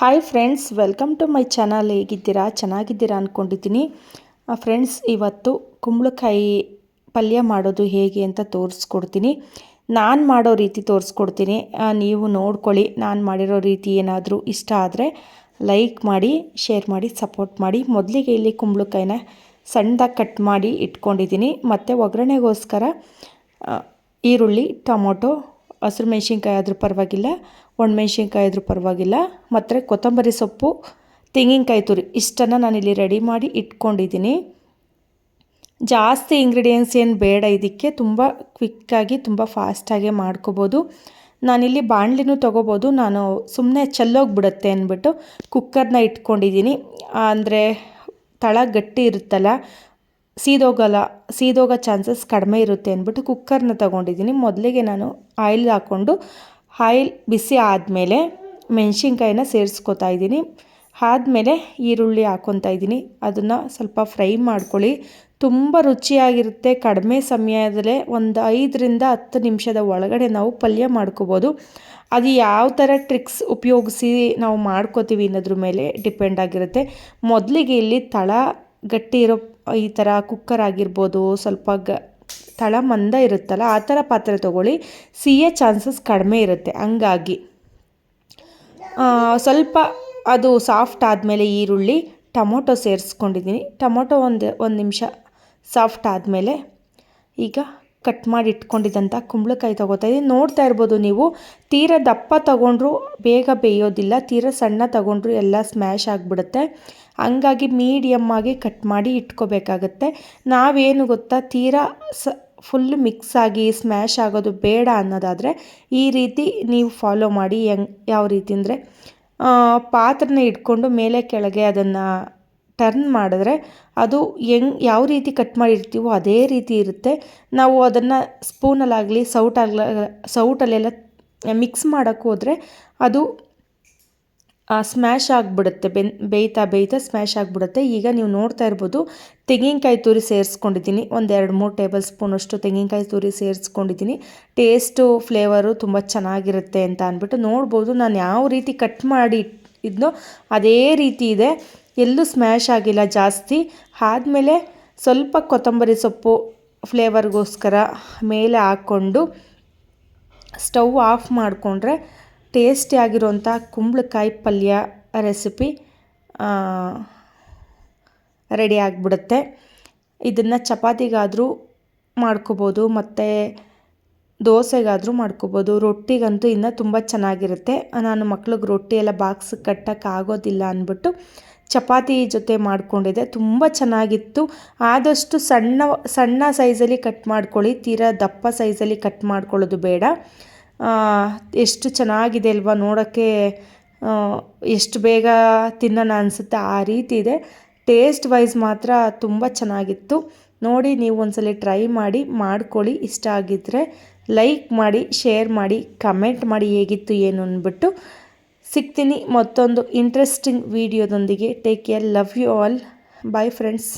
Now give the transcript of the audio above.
Hi friends welcome to my channel ಹೇಗಿದ್ದೀರಾ? ಚೆನ್ನಾಗಿದ್ದೀರಾ ಅಂದ್ಕೊಂಡಿದ್ದೀನಿ ಫ್ರೆಂಡ್ಸ್ ಇವತ್ತು ಕುಂಬಳಕಾಯಿ ಪಲ್ಯ ಮಾಡೋದು ಹೇಗೆ ಅಂತ ತೋರಿಸ್ಕೊಡ್ತೀನಿ. ನಾನು ಮಾಡೋ ರೀತಿ ತೋರಿಸ್ಕೊಡ್ತೀನಿ. ನೀವು ನೋಡ್ಕೊಳ್ಳಿ. ನಾನು ಮಾಡಿರೋ ರೀತಿ ಏನಾದರೂ ಇಷ್ಟ ಆದರೆ ಲೈಕ್ ಮಾಡಿ ಶೇರ್ ಮಾಡಿ ಸಪೋರ್ಟ್ ಮಾಡಿ. ಮೊದಲಿಗೆ ಇಲ್ಲಿ ಕುಂಬಳಕಾಯಿನ ಸಣ್ಣದಾಗಿ ಕಟ್ ಮಾಡಿ ಇಟ್ಕೊಂಡಿದ್ದೀನಿ. ಮತ್ತು ಒಗ್ಗರಣೆಗೋಸ್ಕರ ಈರುಳ್ಳಿ, ಟೊಮೊಟೊ ಹಸಿರು ಮೆಣಸಿನ್ಕಾಯಿ ಆದರೂ ಪರವಾಗಿಲ್ಲ ಒಣಮೆಣ್ಸಿನ್ಕಾಯಿ ಆದರೂ ಪರವಾಗಿಲ್ಲ. ಮತ್ತು ಕೊತ್ತಂಬರಿ ಸೊಪ್ಪು, ತೆಂಗಿನಕಾಯಿ ತುರಿ ಇಷ್ಟನ್ನು ನಾನಿಲ್ಲಿ ರೆಡಿ ಮಾಡಿ ಇಟ್ಕೊಂಡಿದ್ದೀನಿ. ಜಾಸ್ತಿ ಇಂಗ್ರೀಡಿಯೆಂಟ್ಸ್ ಏನು ಬೇಡ ಇದಕ್ಕೆ, ತುಂಬ ಕ್ವಿಕ್ಕಾಗಿ ತುಂಬ ಫಾಸ್ಟಾಗಿ ಮಾಡ್ಕೋಬೋದು. ನಾನಿಲ್ಲಿ ಬಾಣಲಿನೂ ತೊಗೋಬೋದು. ನಾನು ಸುಮ್ಮನೆ ಚೆಲ್ಲೋಗ್ಬಿಡುತ್ತೆ ಅಂದ್ಬಿಟ್ಟು ಕುಕ್ಕರ್ನ ಇಟ್ಕೊಂಡಿದ್ದೀನಿ. ಅಂದರೆ ತಳ ಗಟ್ಟಿ ಇರುತ್ತಲ್ಲ ಸೀದೋಗಲ್ಲ ಸೀದೋಗೋ ಚಾನ್ಸಸ್ ಕಡಿಮೆ ಇರುತ್ತೆ ಅಂದ್ಬಿಟ್ಟು ಕುಕ್ಕರ್ನ ತಗೊಂಡಿದ್ದೀನಿ. ಮೊದಲಿಗೆ ನಾನು ಆಯಿಲ್ ಹಾಕ್ಕೊಂಡು ಆಯಿಲ್ ಬಿಸಿ ಆದಮೇಲೆ ಮೆಣಸಿನ್ಕಾಯಿನ ಸೇರಿಸ್ಕೊತಾ ಇದ್ದೀನಿ. ಆದಮೇಲೆ ಈರುಳ್ಳಿ ಹಾಕ್ಕೊತಾ ಇದ್ದೀನಿ. ಅದನ್ನು ಸ್ವಲ್ಪ ಫ್ರೈ ಮಾಡ್ಕೊಳ್ಳಿ. ತುಂಬ ರುಚಿಯಾಗಿರುತ್ತೆ. ಕಡಿಮೆ ಸಮಯದಲ್ಲೇ ಒಂದು ಐದರಿಂದ ಹತ್ತು ನಿಮಿಷದ ಒಳಗಡೆ ನಾವು ಪಲ್ಯ ಮಾಡ್ಕೋಬೋದು. ಅದು ಯಾವ ಥರ ಟ್ರಿಕ್ಸ್ ಉಪಯೋಗಿಸಿ ನಾವು ಮಾಡ್ಕೋತೀವಿ ಅನ್ನೋದ್ರ ಮೇಲೆ ಡಿಪೆಂಡ್ ಆಗಿರುತ್ತೆ. ಮೊದಲಿಗೆ ಇಲ್ಲಿ ತಳ ಗಟ್ಟಿ ಇರೋ ಈ ಥರ ಕುಕ್ಕರ್ ಆಗಿರ್ಬೋದು, ಸ್ವಲ್ಪ ಗ, ತಳ ಮಂದ ಇರುತ್ತಲ್ಲ, ಆ ಥರ ಪಾತ್ರೆ ತೊಗೊಳ್ಳಿ ಸಿಹಿಯ ಚಾನ್ಸಸ್ ಕಡಿಮೆ ಇರುತ್ತೆ. ಹಂಗಾಗಿ ಸ್ವಲ್ಪ ಅದು ಸಾಫ್ಟ್ ಆದಮೇಲೆ ಈರುಳ್ಳಿ, ಟೊಮೊಟೊ ಸೇರಿಸ್ಕೊಂಡಿದ್ದೀನಿ. ಟೊಮೊಟೊ ಒಂದು ಒಂದು ನಿಮಿಷ ಸಾಫ್ಟ್ ಆದಮೇಲೆ ಈಗ ಕಟ್ ಮಾಡಿ ಇಟ್ಕೊಂಡಿದ್ದಂಥ ಕುಂಬಳಕಾಯಿ ತೊಗೋತಾ ಇದ್ದೀನಿ ನೋಡ್ತಾ ಇರ್ಬೋದು ನೀವು, ತೀರ ದಪ್ಪ ತಗೊಂಡ್ರು ಬೇಗ ಬೇಯೋದಿಲ್ಲ, ತೀರ ಸಣ್ಣ ತಗೊಂಡ್ರು ಎಲ್ಲ ಸ್ಮ್ಯಾಶ್ ಆಗಿಬಿಡುತ್ತೆ. ಹಂಗಾಗಿ ಮೀಡಿಯಮ್ ಆಗಿ ಕಟ್ ಮಾಡಿ ಇಟ್ಕೋಬೇಕಾಗತ್ತೆ. ನಾವೇನು ಗೊತ್ತಾ, ತೀರಾ ಸ ಫುಲ್ ಮಿಕ್ಸ್ ಆಗಿ ಸ್ಮ್ಯಾಶ್ ಆಗೋದು ಬೇಡ ಅನ್ನೋದಾದರೆ, ಈ ರೀತಿ ನೀವು ಫಾಲೋ ಮಾಡಿ ಹೆಂಗ್, ಯಾವ ರೀತಿ ಅಂದರೆ ಪಾತ್ರೆನ ಇಟ್ಕೊಂಡು ಮೇಲೆ ಕೆಳಗೆ ಅದನ್ನು ಟರ್ನ್ ಮಾಡಿದ್ರೆ ಅದು ಹೆಂಗ್, ಯಾವ ರೀತಿ ಕಟ್ ಮಾಡಿರ್ತೀವೋ ಅದೇ ರೀತಿ ಇರುತ್ತೆ. ನಾವು ಅದನ್ನು ಸ್ಪೂನಲ್ಲಾಗಲಿ ಸೌಟಾಗ್ಲ ಸೌಟಲ್ಲೆಲ್ಲ ಮಿಕ್ಸ್ ಮಾಡೋಕ್ಕೆ ಹೋದರೆ ಅದು ಸ್ಮ್ಯಾಶ್ ಆಗಿಬಿಡುತ್ತೆ. ಬೆನ್, ಬೇಯ್ತಾ ಬೇಯ್ತಾ ಸ್ಮ್ಯಾಶ್ ಆಗಿಬಿಡುತ್ತೆ. ಈಗ ನೀವು ನೋಡ್ತಾ ಇರ್ಬೋದು, ತೆಂಗಿನಕಾಯಿ ತುರಿ ಸೇರಿಸ್ಕೊಂಡಿದ್ದೀನಿ. ಒಂದು ಎರಡು ಮೂರು ಟೇಬಲ್ ಸ್ಪೂನಷ್ಟು ತೆಂಗಿನಕಾಯಿ ತುರಿ ಸೇರಿಸ್ಕೊಂಡಿದ್ದೀನಿ. ಟೇಸ್ಟು ಫ್ಲೇವರು ತುಂಬ ಚೆನ್ನಾಗಿರುತ್ತೆ ಅಂತ ಅಂದ್ಬಿಟ್ಟು ನೋಡ್ಬೋದು. ನಾನು ಯಾವ ರೀತಿ ಕಟ್ ಮಾಡಿ ಇದನ್ನೋ ಅದೇ ರೀತಿ ಇದೆ. ಎಲ್ಲೂ ಸ್ಮ್ಯಾಶ್ ಆಗಿಲ್ಲ ಜಾಸ್ತಿ. ಆದಮೇಲೆ ಸ್ವಲ್ಪ ಕೊತ್ತಂಬರಿ ಸೊಪ್ಪು ಫ್ಲೇವರ್ಗೋಸ್ಕರ ಮೇಲೆ ಹಾಕ್ಕೊಂಡು ಸ್ಟವ್ ಆಫ್ ಮಾಡಿಕೊಂಡ್ರೆ ಟೇಸ್ಟಿಯಾಗಿರೋಂಥ ಕುಂಬಳಕಾಯಿ ಪಲ್ಯ ರೆಸಿಪಿ ರೆಡಿ ಆಗಿಬಿಡುತ್ತೆ. ಇದನ್ನು ಚಪಾತಿಗಾದರೂ ಮಾಡ್ಕೋಬೋದು, ಮತ್ತು ದೋಸೆಗಾದರೂ ಮಾಡ್ಕೋಬೋದು. ರೊಟ್ಟಿಗಂತೂ ಇನ್ನೂ ತುಂಬ ಚೆನ್ನಾಗಿರುತ್ತೆ. ನಾನು ಮಕ್ಳಿಗೆ ರೊಟ್ಟಿ ಎಲ್ಲ ಬಾಕ್ಸ್ ಕಟ್ಟೋಕ್ಕಾಗೋದಿಲ್ಲ ಅಂದ್ಬಿಟ್ಟು ಚಪಾತಿ ಜೊತೆ ಮಾಡಿಕೊಂಡಿದ್ದೆ. ತುಂಬ ಚೆನ್ನಾಗಿತ್ತು. ಆದಷ್ಟು ಸಣ್ಣ ಸಣ್ಣ ಸೈಜಲ್ಲಿ ಕಟ್ ಮಾಡ್ಕೊಳ್ಳಿ. ತೀರಾ ದಪ್ಪ ಸೈಜಲ್ಲಿ ಕಟ್ ಮಾಡ್ಕೊಳ್ಳೋದು ಬೇಡ. ಎಷ್ಟು ಚೆನ್ನಾಗಿದೆ ಅಲ್ವಾ ನೋಡೋಕ್ಕೆ. ಎಷ್ಟು ಬೇಗ ತಿನ್ನೋಣ ಅನಿಸುತ್ತೆ ಆ ರೀತಿ ಇದೆ. ಟೇಸ್ಟ್ ವೈಸ್ ಮಾತ್ರ ತುಂಬ ಚೆನ್ನಾಗಿತ್ತು. ನೋಡಿ, ನೀವು ಒಂದ್ಸಲ ಟ್ರೈ ಮಾಡಿ, ಮಾಡ್ಕೊಳ್ಳಿ. ಇಷ್ಟ ಆಗಿದ್ದರೆ ಲೈಕ್ ಮಾಡಿ, ಶೇರ್ ಮಾಡಿ, ಕಮೆಂಟ್ ಮಾಡಿ ಹೇಗಿತ್ತು ಏನು ಅಂದ್ಬಿಟ್ಟು. ಸಿಗ್ತೀನಿ ಮತ್ತೊಂದು interesting ವೀಡಿಯೋದೊಂದಿಗೆ take care love you all bye friends